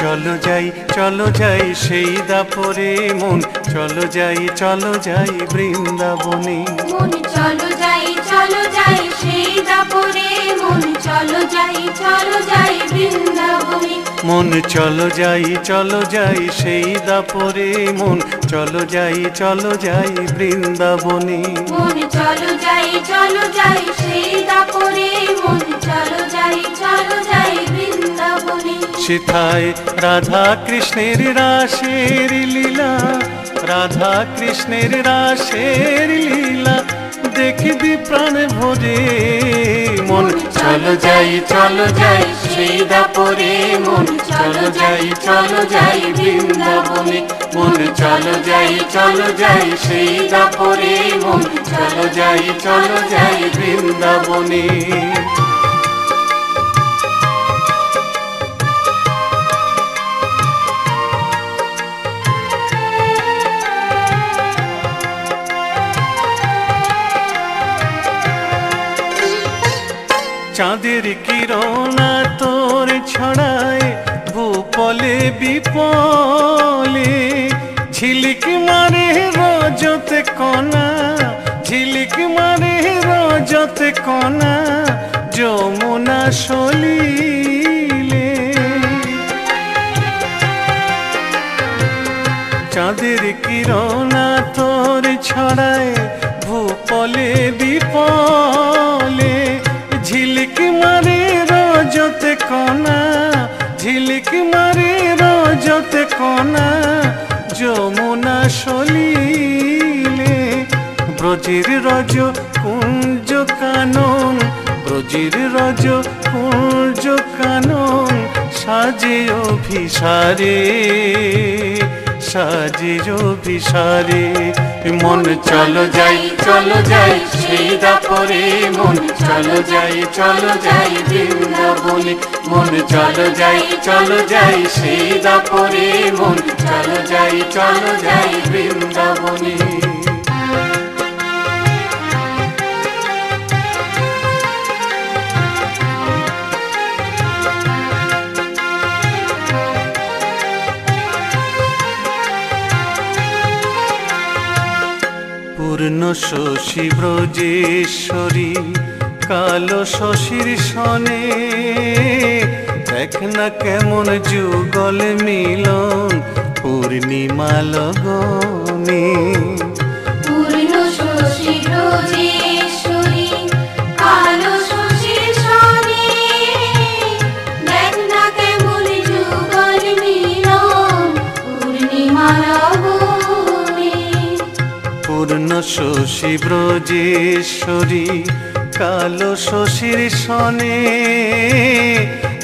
চলো যাই চলো যাই সেই দাপরে মন। চলো যাই চলো যাই বৃন্দাবনে। মন চলো যাই চলো যাই সেই দাপরে মন। চলো যাই চলো যাই বৃন্দাবনে। মন চলো যাই চলো যাই সেই দাপরে মন। চলো যাই চলো যাই বৃন্দাবনে। মন চলো যাই চলো যাই সেই দাপরে মন। চলো যাই চলো সেথায় রাধা কৃষ্ণের রাসের লীলা, রাধা কৃষ্ণের রাসের লীলা, দেখবি প্রাণ ভরে মন। চলো যাই চলো যাই সেই দাপরে মন। চলো যাই চলো যাই বৃন্দাবনে মন। চলো যাই চলো যাই সেই দাপরে মন। চলো যাই চলো যাই বৃন্দাবনে। চাঁদের কিরণা তোর ছড়ায় ভূপলে বিপলে। ঝিলিক মারে রজতে কণা, ঝিলিক মারে রজতে কণা, যমুনা সলিলে। চাঁদের কিরণা তোর ছড়ায় রজতে কণা যমুনা সলিলে ব্রজির রজ কুঞ্জ কানন ব্রজির রজ কুঞ্জ কানন সাজে অভিসারে। সাজে বিসারে মন চলো যাই চলো যাই, সেই দাপরে মন চলো যাই চলো যাই বৃন্দাবনে। মন চলো যাই চলো যাই, সেই দাপরে মন চলো যাই চলো যাই বৃন্দাবনে। পূর্ণ শশী ব্রজেশ্বরী, কালো শশীর সনে। দেখ না কেমন যুগল মিলন পূর্ণিমা লগনে। পূর্ণ শশী ব্রজেশ্বরী শশী ব্রজেশ্বরী কালো শশীর সনে।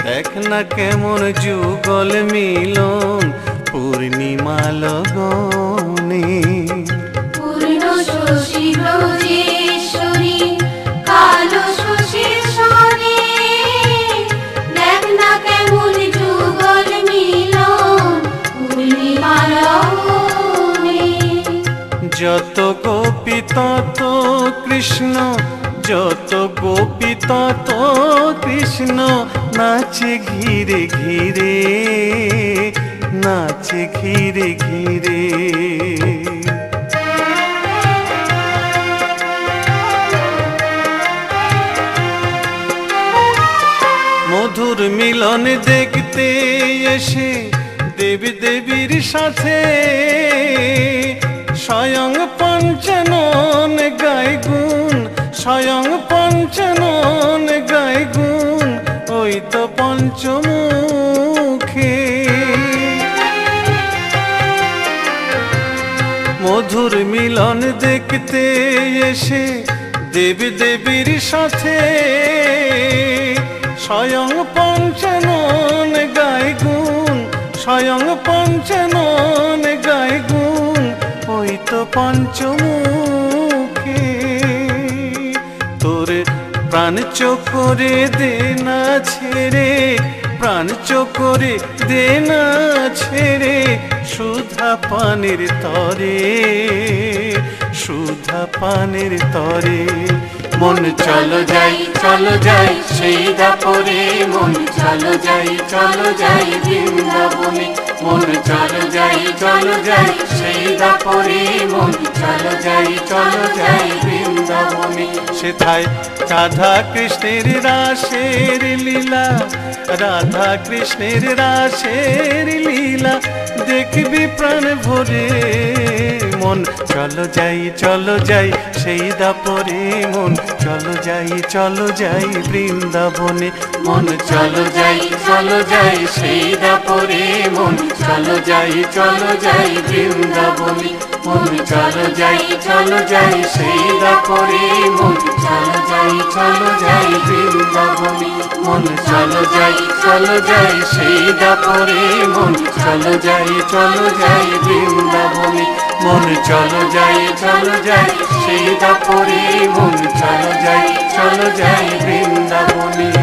দেখ না কেমন যুগল মিলন পূর্ণিমা লগনে। পূর্ণ শশী ব্রজেশ্বরী কালো শশীর সনে। দেখ না কেমন যুগল মিলন পূর্ণিমা লগনে। যত তত কৃষ্ণ, যত গোপী তত কৃষ্ণ। নাচে ঘিরে ঘিরে, নাচে ঘিরে ঘিরে। মধুর মিলন দেখতে এসে দেবী দেবীর সাথে স্বয়ং স্বয়ং পঞ্চানন গায় গুণ, ওই তো পঞ্চমুখে। মধুর মিলন দেখতে এসে দেবী দেবীর সাথে স্বয়ং পঞ্চানন গায় গুণ, স্বয়ং পঞ্চানন গায় গুণ, ওই তো পঞ্চমুখে। প্রাণ চোখরে দেনা ছেড়ে প্রাণ চোখরে দেনা ছেড়ে সুধা পানের তরে সুধা পানের তরে। মন চলো যাই চলো যাই, সেই দাপরে মন চলো যাই চলো যাই বৃন্দাবনে। মন চলো যাই চলো যাই, সেই দাপরে মন চলো যাই চলো যাই বৃন্দাবনে। সেথায় রাধা কৃষ্ণের রাসের লীলা, রাধা কৃষ্ণের রাসের লীলা, দেখবি প্রাণ ভরে। মন চলো যাই চলো যাই সেই দাপরে মন, চলো যাই চলো যাই বৃন্দাবনে। মন, চলো যাই চলো যাই সেই দাপরে মন, চলো যাই চলো যাই বৃন্দাবনে। মন, চলো যাই চলো যাই সেই দাপরে মন, চলো যাই চলো যাই বৃন্দাবনে। মন, চলো যাই চলো যাই সেই দাপরে মন, চলো যাই চলো যাই বৃন্দাবনে। মন চলো যাই চলো যাই সেই দাপরে মন চলো যাই চলো যাই বৃন্দাবনে।